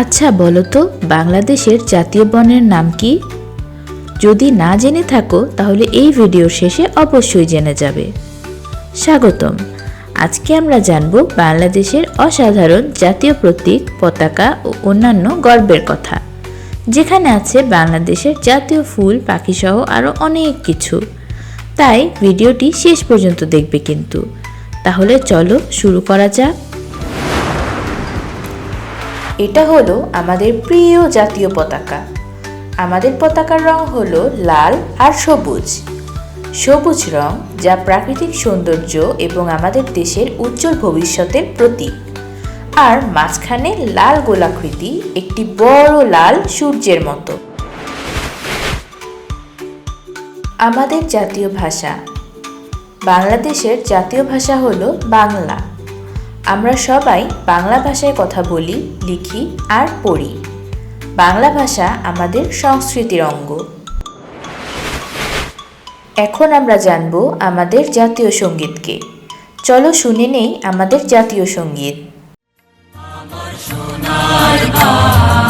আচ্ছা বলো তো, বাংলাদেশের জাতীয় বনের নাম কি? যদি না জেনে থাকো, তাহলে এই ভিডিওর শেষে অবশ্যই জেনে যাবে। স্বাগতম। আজকে আমরা জানব বাংলাদেশের অসাধারণ জাতীয় প্রতীক, পতাকা ও অন্যান্য গর্বের কথা, যেখানে আছে বাংলাদেশের জাতীয় ফুল, পাখিসহ আরও অনেক কিছু। তাই ভিডিওটি শেষ পর্যন্ত দেখবে কিন্তু। তাহলে চলো শুরু করা যাক। এটা হলো আমাদের প্রিয় জাতীয় পতাকা। আমাদের পতাকার রং হলো লাল আর সবুজ। সবুজ রং যা প্রাকৃতিক সৌন্দর্য এবং আমাদের দেশের উজ্জ্বল ভবিষ্যতের প্রতীক। আর মাঝখানে লাল গোলাকৃতি একটি বড় লাল সূর্যের মতো। আমাদের জাতীয় ভাষা। বাংলাদেশের জাতীয় ভাষা হলো বাংলা। আমরা সবাই বাংলা ভাষায় কথা বলি, লিখি আর পড়ি। বাংলা ভাষা আমাদের সংস্কৃতির অঙ্গ। এখন আমরা জানব আমাদের জাতীয় সঙ্গীতকে। চলো শুনে নেই আমাদের জাতীয় সংগীত। তোমার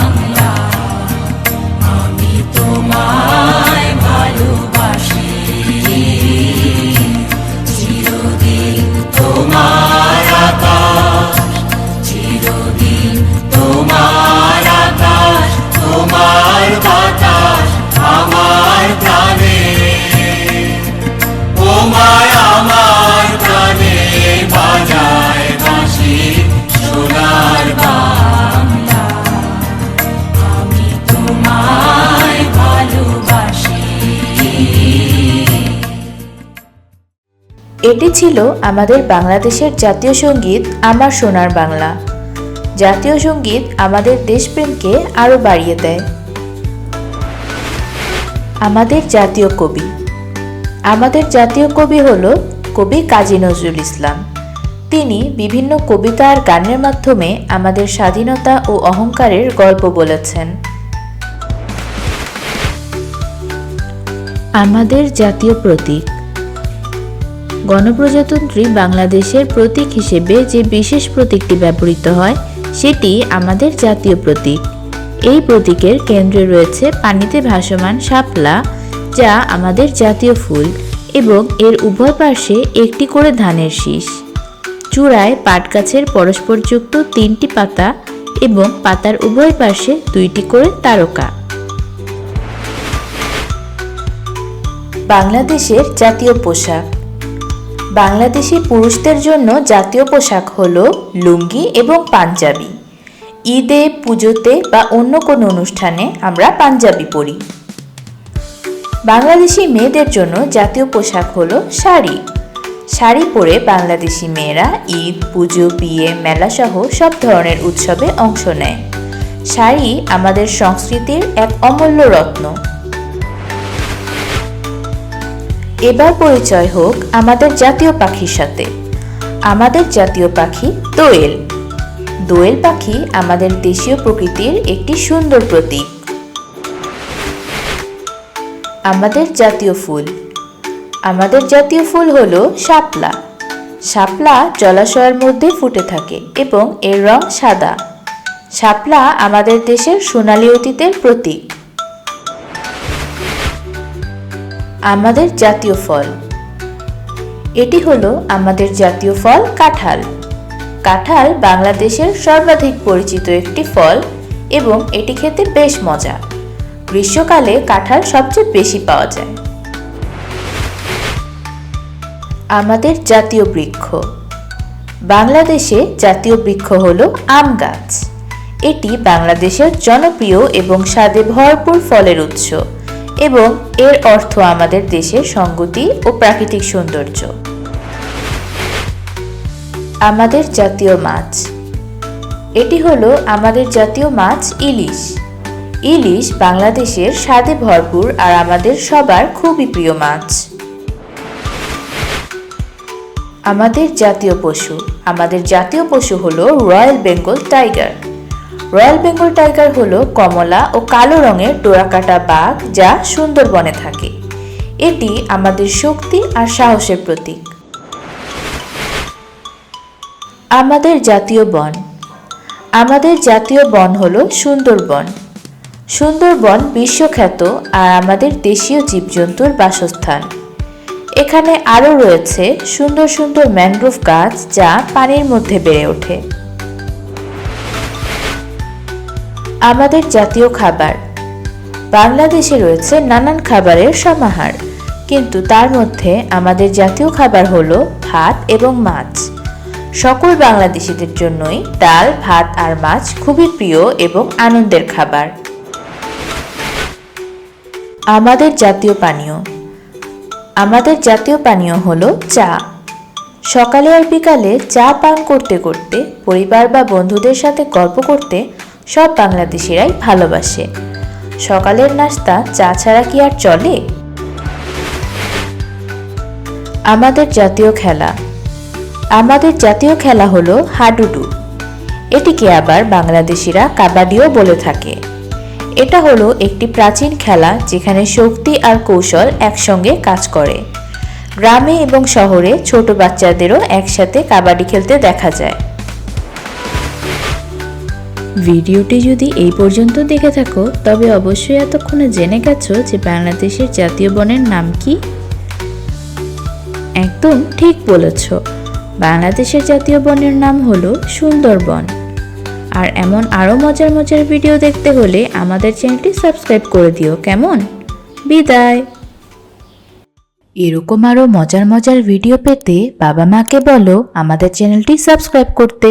এটি ছিল আমাদের বাংলাদেশের জাতীয় সংগীত আমার সোনার বাংলা। জাতীয় সংগীত আমাদের দেশপ্রেমকে আরও বাড়িয়ে দেয়। আমাদের জাতীয় কবি। আমাদের জাতীয় কবি হল কবি কাজী নজরুল ইসলাম। তিনি বিভিন্ন কবিতা আর গানের মাধ্যমে আমাদের স্বাধীনতা ও অহংকারের গল্প বলেছেন। আমাদের জাতীয় প্রতীক। গণপ্রজাতন্ত্রী বাংলাদেশের প্রতীক হিসেবে যে বিশেষ প্রতীকটি ব্যবহৃত হয়, সেটি আমাদের জাতীয় প্রতীক। এই প্রতীকের কেন্দ্রে রয়েছে পানিতে ভাসমান শাপলা, যা আমাদের জাতীয় ফুল এবং এর উভয় পাশে একটি করে ধানের শীষ। চূড়ায় পাট গাছের পরস্পরযুক্ত তিনটি পাতা এবং পাতার উভয় পাশে দুইটি করে তারকা। বাংলাদেশের জাতীয় পোশাক। বাংলাদেশি পুরুষদের জন্য জাতীয় পোশাক হল লুঙ্গি এবং পাঞ্জাবি। ঈদে, পুজোতে বা অন্য কোনো অনুষ্ঠানে আমরা পাঞ্জাবি পরি। বাংলাদেশি মেয়েদের জন্য জাতীয় পোশাক হলো শাড়ি। শাড়ি পরে বাংলাদেশি মেয়েরা ঈদ, পুজো, বিয়ে, মেলাসহ সব ধরনের উৎসবে অংশ নেয়। শাড়ি আমাদের সংস্কৃতির এক অমূল্য রত্ন। এবার পরিচয় হোক আমাদের জাতীয় পাখির সাথে। আমাদের জাতীয় পাখি দোয়েল। দোয়েল পাখি আমাদের দেশীয় প্রকৃতির একটি সুন্দর প্রতীক। আমাদের জাতীয় ফুল। আমাদের জাতীয় ফুল হল শাপলা। শাপলা জলাশয়ের মধ্যে ফুটে থাকে এবং এর রং সাদা। শাপলা আমাদের দেশের সোনালী অতীতের প্রতীক। আমাদের জাতীয় ফল। এটি হলো আমাদের জাতীয় ফল কাঁঠাল। কাঁঠাল বাংলাদেশের সর্বাধিক পরিচিত একটি ফল এবং এটি খেতে বেশ মজা। গ্রীষ্মকালে কাঁঠাল সবচেয়ে বেশি পাওয়া যায়। আমাদের জাতীয় বৃক্ষ। বাংলাদেশে জাতীয় বৃক্ষ হলো আম গাছ। এটি বাংলাদেশের জনপ্রিয় এবং স্বাদে ভরপুর ফলের উৎস। এবং এর অর্থ আমাদের দেশের সংগতি ও প্রাকৃতিক সৌন্দর্য। আমাদের জাতীয় মাছ। এটি হলো আমাদের জাতীয় মাছ ইলিশ। ইলিশ বাংলাদেশের স্বাদে ভরপুর আর আমাদের সবার খুবই প্রিয় মাছ। আমাদের জাতীয় পশু। আমাদের জাতীয় পশু হলো royal Bengal tiger. Royal Bengal tiger হলো কমলা ও কালো রঙের ডোরাকাটা বাঘ যা সুন্দরবনে থাকে। এটি আমাদের শক্তি আর সাহসের প্রতীক। আমাদের জাতীয় বন। আমাদের জাতীয় বন হলো সুন্দরবন। সুন্দরবন বিশ্বখ্যাত আর আমাদের দেশীয় জীবজন্তুর বাসস্থান। এখানে আরও রয়েছে সুন্দর সুন্দর ম্যানগ্রোভ গাছ যা পানির মধ্যে বেড়ে ওঠে। আমাদের জাতীয় খাবার। বাংলাদেশে রয়েছে নানান খাবারের সমাহার, কিন্তু তার মধ্যে আমাদের জাতীয় খাবার হলো ভাত এবং মাছ। সকল বাংলাদেশিদের জন্যই ডাল, ভাত আর মাছ খুবই প্রিয় এবং আনন্দের খাবার। আমাদের জাতীয় পানীয়। আমাদের জাতীয় পানীয় হলো চা। সকালে আর বিকালে চা পান করতে করতে পরিবার বা বন্ধুদের সাথে গল্প করতে সব বাংলাদেশিরাই ভালোবাসে। সকালের নাস্তা চা ছাড়া কি আর চলে? আমাদের জাতীয় খেলা। আমাদের জাতীয় খেলা হলো হাডুডু। এটিকে আবার বাংলাদেশিরা কাবাডিও বলে থাকে। এটা হলো একটি প্রাচীন খেলা যেখানে শক্তি আর কৌশল একসঙ্গে কাজ করে। গ্রামে এবং শহরে ছোট বাচ্চাদেরও একসাথে কাবাডি খেলতে দেখা যায়। ভিডিওটি যদি এই পর্যন্ত দেখে থাকো, তবে অবশ্যই এতক্ষণে জেনে গেছো যে বাংলাদেশের জাতীয় বনের নাম কি? একদম ঠিক বলেছ। বাংলাদেশের জাতীয় বনের নাম হলো সুন্দরবন। আর এমন আরও মজার মজার ভিডিও দেখতে হলে আমাদের চ্যানেলটি সাবস্ক্রাইব করে দিও, কেমন? বিদায়। এরকম আরও মজার মজার ভিডিও পেতে বাবা মাকে বলো আমাদের চ্যানেলটি সাবস্ক্রাইব করতে।